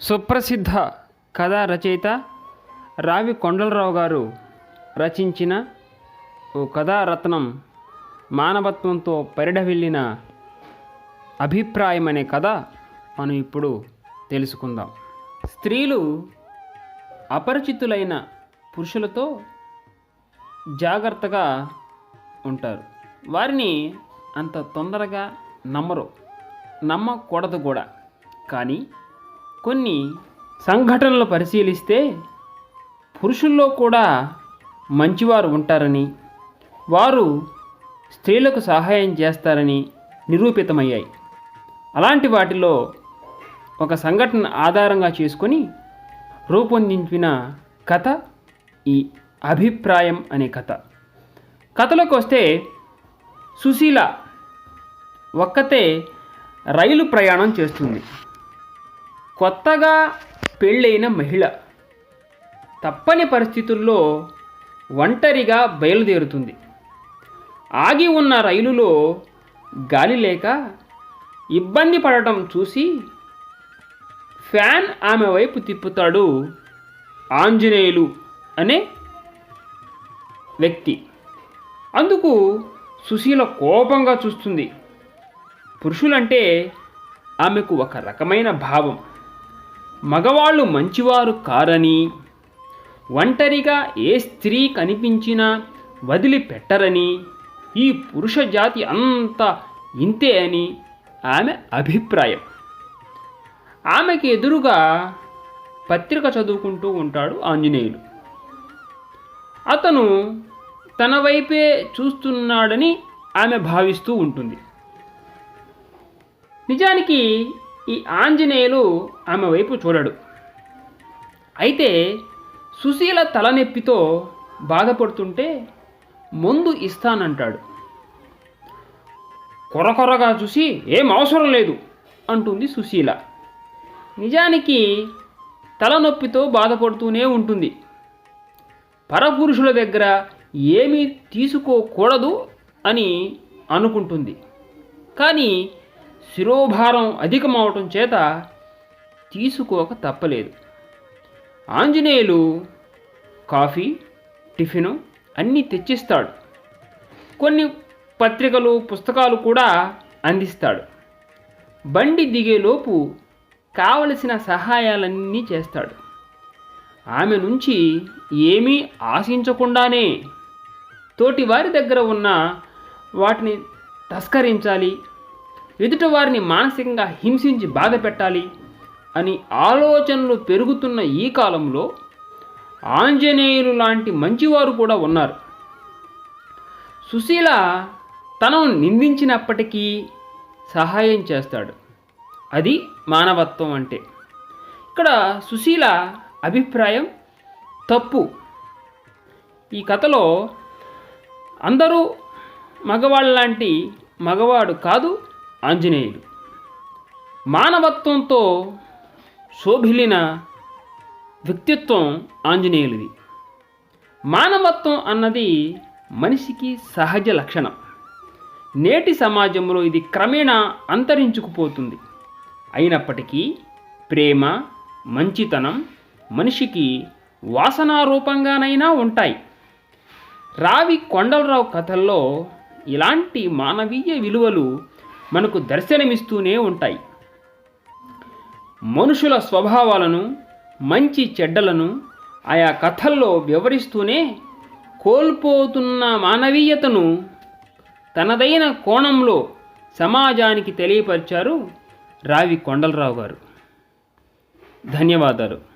సుప్రసిద్ధ కథా రచయిత రావి కొండలరావు గారు రచించిన ఓ కథారత్నం మానవత్వంతో పరిడవిల్లిన అభిప్రాయం అనే కథ మనం ఇప్పుడు తెలుసుకుందాం. స్త్రీలు అపరిచితులైన పురుషులతో జాగ్రత్తగా ఉంటారు. వారిని అంత తొందరగా నమ్మరు. నమ్మకూడదు కూడా. కానీ కొన్ని సంఘటనలు పరిశీలిస్తే పురుషుల్లో కూడా మంచివారు ఉంటారని వారు స్త్రీలకు సహాయం చేస్తారని నిరూపితమయ్యాయి. అలాంటి వాటిలో ఒక సంఘటన ఆధారంగా చేసుకొని రూపొందించిన కథ ఈ అభిప్రాయం అనే కథ. కథలోకి వస్తే సుశీల ఒక్కతే రైలు ప్రయాణం చేస్తుంది. కొత్తగా పెళ్ళైన మహిళ. తప్పని పరిస్థితుల్లో ఒంటరిగా బయలుదేరుతుంది. ఆగి ఉన్న రైలులో గాలి లేక ఇబ్బంది పడటం చూసి ఫ్యాన్ ఆమె వైపు తిప్పుతాడు ఆంజనేయులు అనే వ్యక్తి. అందుకు సుశీల కోపంగా చూస్తుంది. పురుషులంటే ఆమెకు ఒక రకమైన భావం. మగవాళ్ళు మంచివారు కారని. ఒంటరిగా ఏ స్త్రీ కనిపించినా వదిలిపెట్టరని. ఈ పురుష జాతి అంతా ఇంతే అని ఆమె అభిప్రాయం. ఆమెకి ఎదురుగా పత్రిక చదువుకుంటూ ఉంటాడు ఆంజనేయులు అతను తన వైపే చూస్తున్నాడని ఆమె భావిస్తూ ఉంటుంది. నిజానికి ఈ ఆంజనేయులు ఆమె వైపు చూడడు. అయితే సుశీల తలనొప్పితో బాధపడుతుంటే మందు ఇస్తానంటాడు. కొరకొరగా చూసి ఏం అవసరం లేదు అంటుంది సుశీల. నిజానికి తలనొప్పితో బాధపడుతూనే ఉంటుంది. పరపురుషుల దగ్గర ఏమీ తీసుకోకూడదు అని అనుకుంటుంది. కానీ శిరోభారం అధికమవటం చేత తీసుకోక తప్పలేదు. ఆంజనేయులు కాఫీ టిఫిను అన్నీ తెచ్చిస్తాడు. కొన్ని పత్రికలు పుస్తకాలు కూడా అందిస్తాడు. బండి దిగేలోపు కావలసిన సహాయాలన్నీ చేస్తాడు. ఆమె నుంచి ఏమీ ఆశించకుండానే తోటి వారి దగ్గర ఉన్న వాటిని తస్కరించాలి ఎదుట వారిని మానసికంగా హింసించి బాధ పెట్టాలి అని ఆలోచనలు పెరుగుతున్న ఈ కాలంలో ఆంజనేయులు లాంటి మంచివారు కూడా ఉన్నారు. సుశీల తనను నిందించినప్పటికీ సహాయం చేస్తాడు. అది మానవత్వం అంటే. ఇక్కడ సుశీల అభిప్రాయం తప్పు. ఈ కథలో అందరూ మగవాళ్ళ లాంటి మగవాడు కాదు ఆంజనేయుడు మానవత్వంతో శోభిలిన వ్యక్తిత్వం ఆంజనేయులది. మానవత్వం అన్నది మనిషికి సహజ లక్షణం. నేటి సమాజంలో ఇది క్రమేణా అంతరించుకుపోతుంది. అయినప్పటికీ ప్రేమ మంచితనం మనిషికి వాసనారూపంగానైనా ఉంటాయి. రావి కొండలరావు కథల్లో ఇలాంటి మానవీయ విలువలు మనకు దర్శనమిస్తూనే ఉంటాయి. మనుషుల స్వభావాలను మంచి చెడ్డలను ఆయా కథల్లో వివరిస్తూనే కోల్పోతున్న మానవీయతను తనదైన కోణంలో సమాజానికి తెలియపరిచారు రావి కొండలరావు గారు. ధన్యవాదాలు.